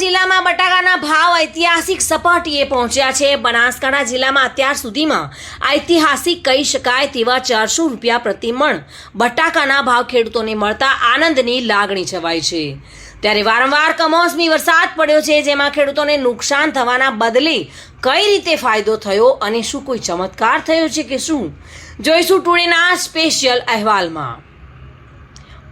જિલ્લામાં બટાકાના ભાવ ઐતિહાસિક સપાટીએ પહોંચ્યા છે. બનાસકાંઠા જિલ્લામાં અત્યાર સુધીમાં ઐતિહાસિક કહી શકાય તેવા ચારસો રૂપિયા પ્રતિ મણ બટાકાના ભાવ ખેડૂતોને મળતા આનંદની લાગણી છવાય છે. ત્યારે વારંવાર કમોસમી વરસાદ પડ્યો છે, જેમાં ખેડૂતોને નુકસાન થવાના બદલે કઈ રીતે ફાયદો થયો અને શું કોઈ ચમત્કાર થયો છે કે શું? જોઈશું ટુડેના સ્પેશિયલ અહેવાલમાં.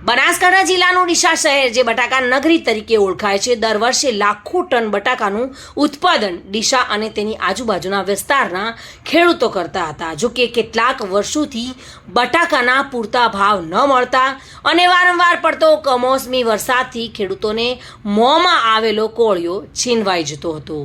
બનાસકાંઠા જિલ્લાનું ડીસા શહેર, જે બટાકા નગરી તરીકે ઓળખાય છે, દર વર્ષે લાખો ટન બટાકાનું ઉત્પાદન ડીસા અને તેની આજુબાજુના વિસ્તારના ખેડૂતો કરતા હતા. જો કે કેટલાક વર્ષોથી બટાકાના પૂરતા ભાવ ન મળતા અને વારંવાર પડતો કમોસમી વરસાદથી ખેડૂતોને મોંમાં આવેલો કોળિયો છીનવાઈ જતો હતો.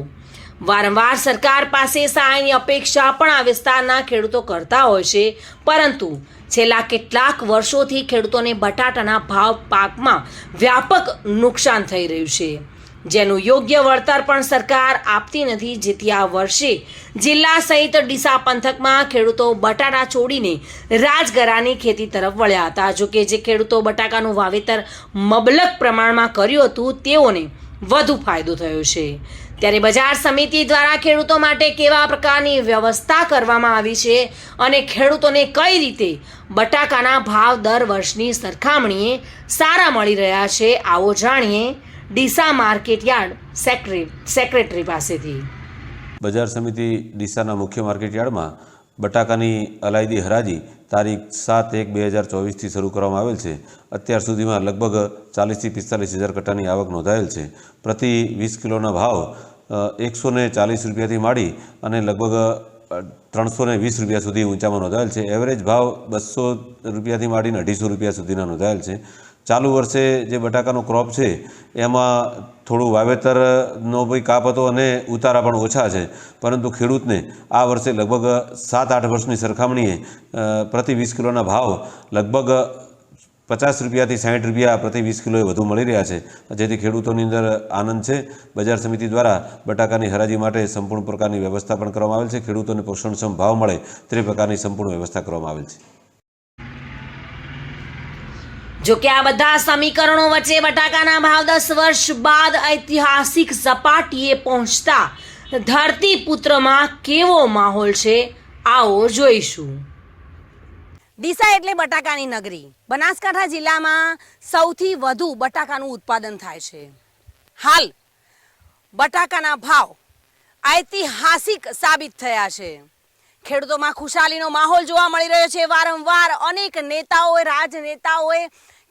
વારંવાર સરકાર પાસે સહાયની અપેક્ષા પણ આ વિસ્તારના ખેડૂતો કરતા હોય છે, પરંતુ છેલ્લા કેટલાક વર્ષોથી ખેડૂતોને બટાટાના ભાવ પાકમાં વ્યાપક નુકસાન થઈ રહ્યું છે. જેનું યોગ્ય વળતર પણ સરકાર આપતી નથી જેથી આ વર્ષે જિલ્લા સહિત ડીસા પંથકમાં ખેડૂતો બટાટા છોડીને રાજગરાની ખેતી તરફ વળ્યા હતા. જોકે જે ખેડૂતો બટાકાનું વાવેતર મબલક પ્રમાણમાં કર્યું હતું, તેઓને વધુ ફાયદો થયો છે. ત્યારે બજાર સમિતિ દ્વારા ખેડૂતો માટે કેવા પ્રકારની વ્યવસ્થા કરવામાં આવી છે અને ખેડૂતોને કઈ રીતે બટાકાના ભાવ દર વર્ષની સરખામણીએ સારા મળી રહ્યા છે, આવો જાણીએ Deesa market yard secretary secretary પાસેથી. બજાર સમિતિ ડીસાના મુખ્ય માર્કેટયાર્ડમાં બટાકાની અલાયદી હરાજી તારીખ સાત એક બે હજાર ચોવીસથી શરૂ કરવામાં આવેલ છે. અત્યાર સુધીમાં લગભગ ચાલીસથી પિસ્તાલીસ હજાર કટ્ટાની આવક નોંધાયેલ છે. પ્રતિ વીસ કિલોના ભાવ એકસો ને ચાલીસ રૂપિયાથી માંડી અને લગભગ ત્રણસો ને વીસ રૂપિયા સુધી ઊંચામાં નોંધાયેલ છે. એવરેજ ભાવ બસો રૂપિયાથી માંડીને અઢીસો રૂપિયા સુધીના નોંધાયેલ છે. ચાલુ વર્ષે જે બટાકાનો ક્રોપ છે, એમાં થોડું વાવેતરનો ભાઈ કાપ હતો અને ઉતારા પણ ઓછા છે. પરંતુ ખેડૂતને આ વર્ષે લગભગ સાત આઠ વર્ષની સરખામણીએ પ્રતિ વીસ કિલોના ભાવ લગભગ પચાસ રૂપિયાથી સાઠ રૂપિયા પ્રતિ વીસ કિલોએ વધુ મળી રહ્યા છે. જેથી ખેડૂતોની અંદર આનંદ છે. બજાર સમિતિ દ્વારા બટાકાની હરાજી માટે સંપૂર્ણ પ્રકારની વ્યવસ્થા પણ કરવામાં આવેલ છે. ખેડૂતોને પોષણક્ષમ ભાવ મળે તે પ્રકારની સંપૂર્ણ વ્યવસ્થા કરવામાં આવેલ છે. જો કે આ બધા સમીકરણો વચ્ચે બટાકાના ભાવ દસ વર્ષ બાદ ઐતિહાસિક સપાટીએ પહોંચતા ધરતીપુત્રમાં કેવો માહોલ છે, આવો જોઈશું. ડીસા એટલે બટાકાની નગરી. બનાસકાંઠા જિલ્લામાં સૌથી વધુ બટાકાનું ઉત્પાદન થાય છે. હાલ, બટાકાના ભાવ ઐતિહાસિક સાબિત થયા છે. ખેડૂતોમાં ખુશાલીનો માહોલ જોવા મળી રહ્યો છે. વારંવાર અનેક નેતાઓએ, રાજનેતાઓએ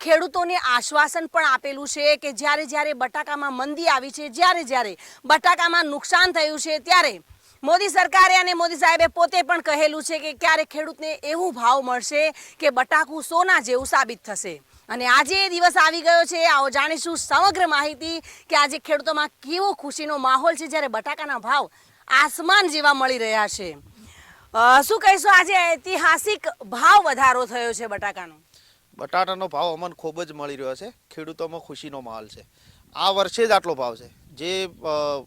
ખેડૂતોને આશ્વાસન પણ આપેલું છે કે જ્યારે જ્યારે બટાકામાં મંદી આવી છે, જ્યારે જ્યારે બટાકામાં નુકસાન થયું છે, ત્યારે મોદી સરકારે અને મોદી સાહેબે પોતે પણ કહેલું છે કે ક્યારે ખેડૂતને એવું ભાવ મળશે કે બટાકું સોના જેવું સાબિત થશે. અને આજે એ દિવસ આવી ગયો છે, આવો જાણીશું સમગ્ર માહિતી કે આજે ખેડૂતોમાં કેવો ખુશીનો માહોલ છે જ્યારે બટાકાના ભાવ આસમાન જેવા મળી રહ્યા છે. શું કહીશું, આજે ઐતિહાસિક ભાવ વધારો થયો છે બટાકાનો. બટાટાનો ભાવ અમને ખૂબ જ મળી રહ્યો છે, ખેડૂતોમાં ખુશીનો માહોલ છે. આ વર્ષે જ આટલો ભાવ છે. જે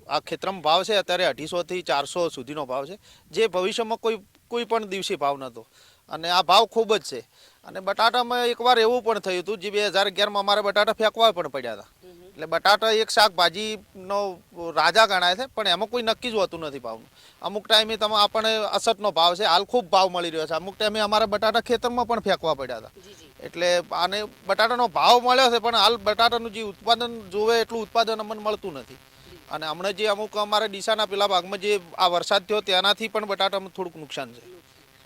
આ ખેતરમાં ભાવ છે અત્યારે અઢીસોથી ચારસો સુધીનો ભાવ છે. જે ભવિષ્યમાં કોઈ કોઈ પણ દિવસે ભાવ નહોતો. અને આ ભાવ ખૂબ જ છે. અને બટાટામાં એકવાર એવું પણ થયું હતું જે બે હજાર અગિયારમાં અમારે બટાટા ફેંકવા પણ પડ્યા હતા. એટલે બટાટા એક શાકભાજીનો રાજા ગણાય છે પણ એમાં કોઈ નક્કી જ હોતું નથી ભાવનું. અમુક ટાઈમે તમે આપણને અસતનો ભાવ છે હાલ ખૂબ ભાવ મળી રહ્યો છે. અમુક ટાઈમે અમારે બટાટા ખેતરમાં પણ ફેંકવા પડ્યા હતા. એટલે આને બટાટાનો ભાવ મળ્યો છે પણ હાલ બટાટાનું જે ઉત્પાદન જોવે એટલું ઉત્પાદન અમને મળતું નથી. અને હમણાં જે અમુક અમારા ડીસાના પેલા ભાગમાં જે આ વરસાદ થયો તેનાથી પણ બટાટામાં થોડુંક નુકસાન છે.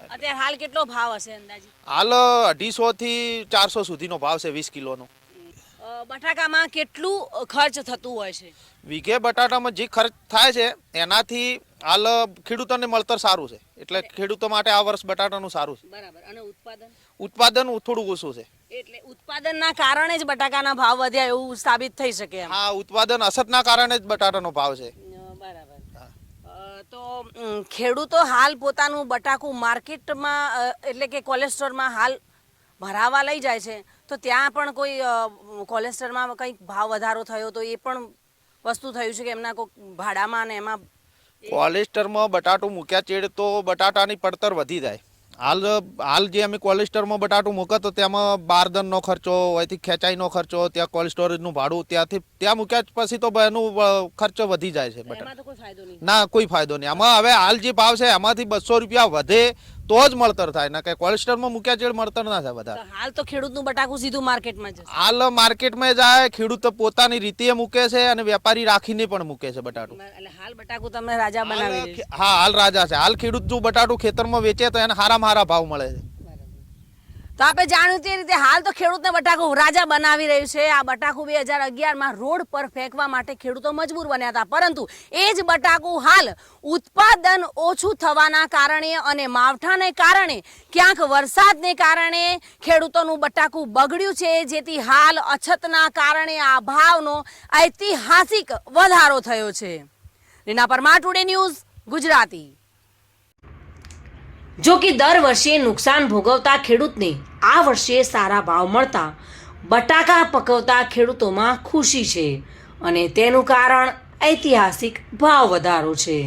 અત્યારે હાલ કેટલો ભાવ હશે અંદાજે? હાલ અઢીસો થી ચારસો સુધીનો ભાવ છે વીસ કિલોનો. બટાકામાં કેટલું ખર્ચ થતું હોય છે? વીઘે બટાટામાં જે ખર્ચ થાય છે એનાથી હાલ ખેડૂતોને મળતર સારું છે. એટલે ખેડૂતો માટે આ વર્ષ બટાટાનું સારું છે. બરાબર. અને ઉત્પાદન? ઉત્પાદન થોડું ઓછું છે. એટલે ઉત્પાદનના કારણે જ બટાકાના ભાવ વધ્યા એવું સાબિત થઈ શકે હા ઉત્પાદન અસતના કારણે જ બટાટાનો ભાવ છે. બરાબર. તો ખેડૂતો હાલ પોતાનું બટાકું માર્કેટમાં એટલે કે કોલેસ્ટ્રોલમાં હાલ ભરાવા લઈ જાય છે તો ત્યાં પણ કોઈ કોલેસ્ટરમાં કંઈક ભાવ વધારો થયો તો એ પણ વસ્તુ થયું છે કે એમના કોઈ ભાડામાં અને એમાં કોલેસ્ટરમાં બટાટું મૂક્યા ચેડ તો બટાટાની પડતર વધી જાય. હાલ હાલ જે અમે કોલેસ્ટરમાં સ્ટોરમાં બટાટું મૂકે તો તેમાં બારદનનો ખર્ચો અહીંથી ખેંચાઈનો ખર્ચો ત્યાં કોલ્ડ સ્ટોરેજનું ભાડું ત્યાંથી ત્યાં મૂક્યા પછી તો એનું ખર્ચો વધી જાય છે બટાટા. ના કોઈ ફાયદો નહીં. આમાં હવે હાલ જે ભાવ છે એમાંથી બસો રૂપિયા વધે તો જ મળતર થાય. ને કે કોલ્ડ સ્ટોરમાં મૂક્યા જેડ મળતર ના થાય બધા. હાલ તો ખેડૂતનું બટાકું સીધું માર્કેટમાં જશે. હાલ માર્કેટમાં જાય ખેડૂત પોતાની રીતે મૂકે છે અને વેપારી રાખીને પણ મૂકે છે બટાટું. એટલે હાલ બટાકું તમે રાજા બનાવી હા હાલ રાજા છે. હાલ ખેડૂત જો બટાટું ખેતરમાં વેચે તો એને હારામાં હારા ભાવ મળે છે. તો આપણે જાણ્યું તે રીતે હાલ તો ખેડૂતને બટાકું રાજા બનાવી રહ્યું છે. આ બટાકું બે હજાર અગિયારમાં રોડ પર ફેંકવા માટે ખેડૂતો મજબૂર બન્યા હતા. પરંતુ એ જ બટાકું હાલ ઉત્પાદન ઓછું થવાના કારણે અને માવઠાને કારણે, ક્યાંક વરસાદને કારણે ખેડૂતોનું બટાકું બગડ્યું છે. જેથી હાલ અછતના કારણે આ ભાવનો ઐતિહાસિક વધારો થયો છે. Reena Parmar, today news Gujarati. જો કે દર વર્ષે નુકસાન ભોગવતા ખેડૂતને આ વર્ષે સારા ભાવ મળતા બટાકા પકવતા ખેડૂતોમાં ખુશી છે અને તેનું કારણ ઐતિહાસિક ભાવ વધારો છે.